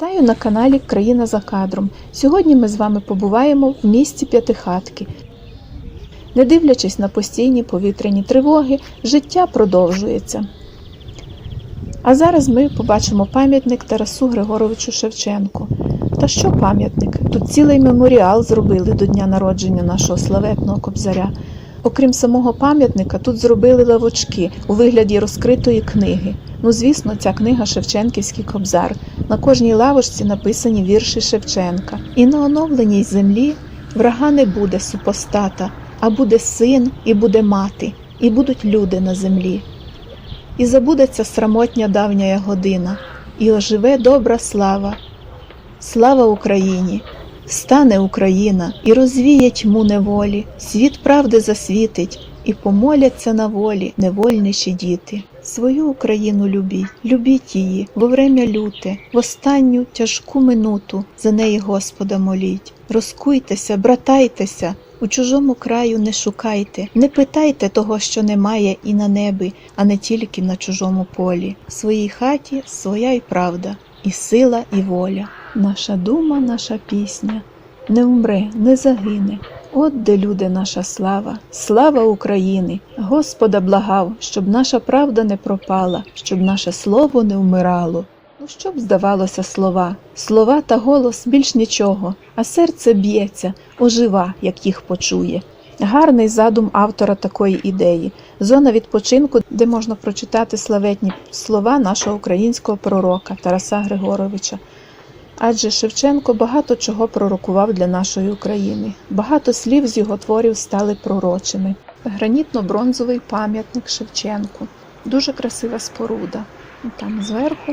на каналі Країна за кадром. Сьогодні ми з вами побуваємо в місті П'ятихатки. Не дивлячись на постійні повітряні тривоги, життя продовжується. А зараз ми побачимо пам'ятник Тарасу Григоровичу Шевченку. Та що пам'ятник? Тут цілий меморіал зробили до дня народження нашого славетного кобзаря. Окрім самого пам'ятника, тут зробили лавочки у вигляді розкритої книги. Ну, звісно, ця книга Шевченківський кобзар. На кожній лавочці написані вірші Шевченка. І на оновленій землі врага не буде супостата, а буде син і буде мати, і будуть люди на землі. І забудеться срамотня давня година, і оживе добра слава. Слава Україні! Стане Україна і розвіє тьму неволі, світ правди засвітить, і помоляться на волі невольніші діти. Свою Україну любіть, любіть її во время люте, в останню тяжку минуту за неї Господа моліть. Розкуйтеся, братайтеся, у чужому краю не шукайте, не питайте того, що немає і на небі, а не тільки на чужому полі. В своїй хаті своя й правда, і сила, і воля. Наша дума, наша пісня не умре, не загине. От де люди наша слава, слава України! Господа благав, щоб наша правда не пропала, щоб наше слово не вмирало. Ну що б здавалося слова, слова та голос більш нічого, а серце б'ється, ожива, як їх почує. Гарний задум автора такої ідеї зона відпочинку, де можна прочитати славетні слова нашого українського пророка Тараса Григоровича. Адже Шевченко багато чого пророкував для нашої України. Багато слів з його творів стали пророчими. Гранітно-бронзовий пам'ятник Шевченку. Дуже красива споруда. Там зверху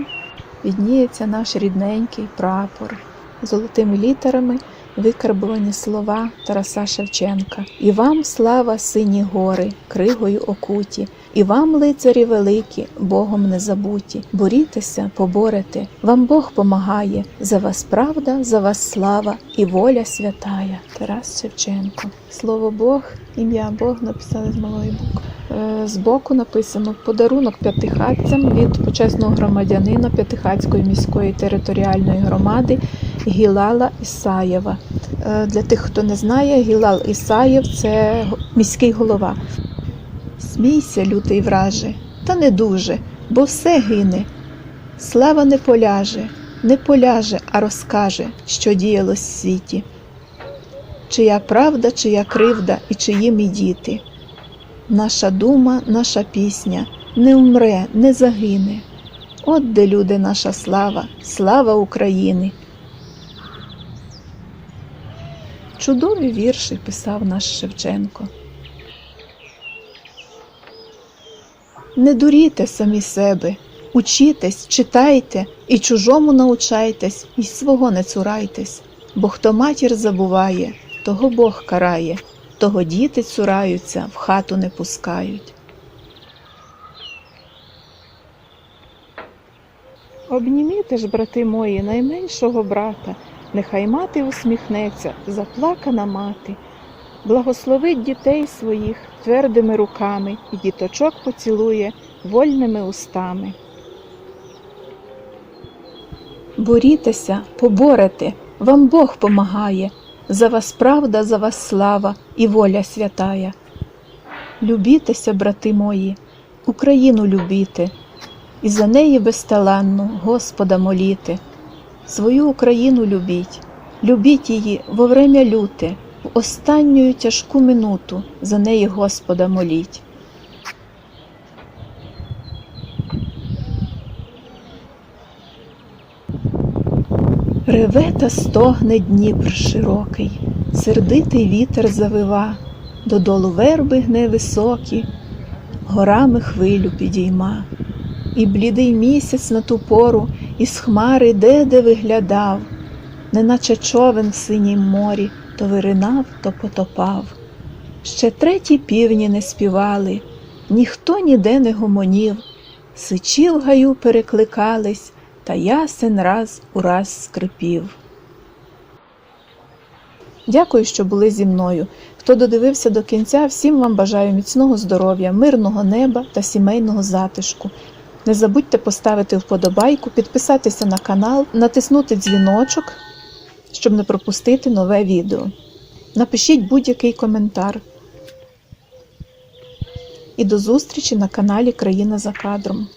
відніється наш рідненький прапор. Золотими літерами викарбувані слова Тараса Шевченка. І вам слава, сині гори, кригою окуті, і вам, лицарі великі, Богом не забуті. Борітеся, поборете, вам Бог помагає. За вас правда, за вас слава і воля святая. Тарас Шевченко. Слово Бог, ім'я Бог написали з малої букви. Е, Збоку написано подарунок п'ятихатцям від почесного громадянина П'ятихатської міської територіальної громади Гілала Ісаєва. Е, Для тих, хто не знає, Гілал Ісаєв це міський голова. Смійся, лютий враже, та не дуже, бо все гине. Слава не поляже, не поляже, а розкаже, що діялось в світі. Чия правда, чия кривда і чиї ми діти. Наша дума, наша пісня не умре, не загине. От де люди наша слава, слава України. Чудові вірші писав наш Шевченко. Не дуріте самі себе, учітесь, читайте, і чужому научайтесь, і свого не цурайтесь, бо хто матір забуває, того Бог карає, того діти цураються, в хату не пускають. Обніміте ж, брати мої, найменшого брата, нехай мати усміхнеться, заплакана мати. Благословить дітей своїх твердими руками і діточок поцілує вольними устами. Борітеся, поборете, вам Бог помагає, за вас правда, за вас слава і воля святая. Любітеся, брати мої, Україну любіте, і за неї безталанну Господа моліте. Свою Україну любіть, любіть її во время люте, останню тяжку минуту за неї Господа моліть. Реве та стогне Дніпр широкий, сердитий вітер завива, додолу верби гне високі, горами хвилю підійма, і блідий місяць на ту пору із хмари де-де виглядав, неначе човен в синім морі, то виринав, то потопав. Ще треті півні не співали, ніхто ніде не гомонів, сичі в гаю перекликались, та ясен раз у раз скрипів. Дякую, що були зі мною. Хто додивився до кінця, всім вам бажаю міцного здоров'я, мирного неба та сімейного затишку. Не забудьте поставити вподобайку, підписатися на канал, натиснути дзвіночок, щоб не пропустити нове відео. Напишіть будь-який коментар. І до зустрічі на каналі Країна за кадром.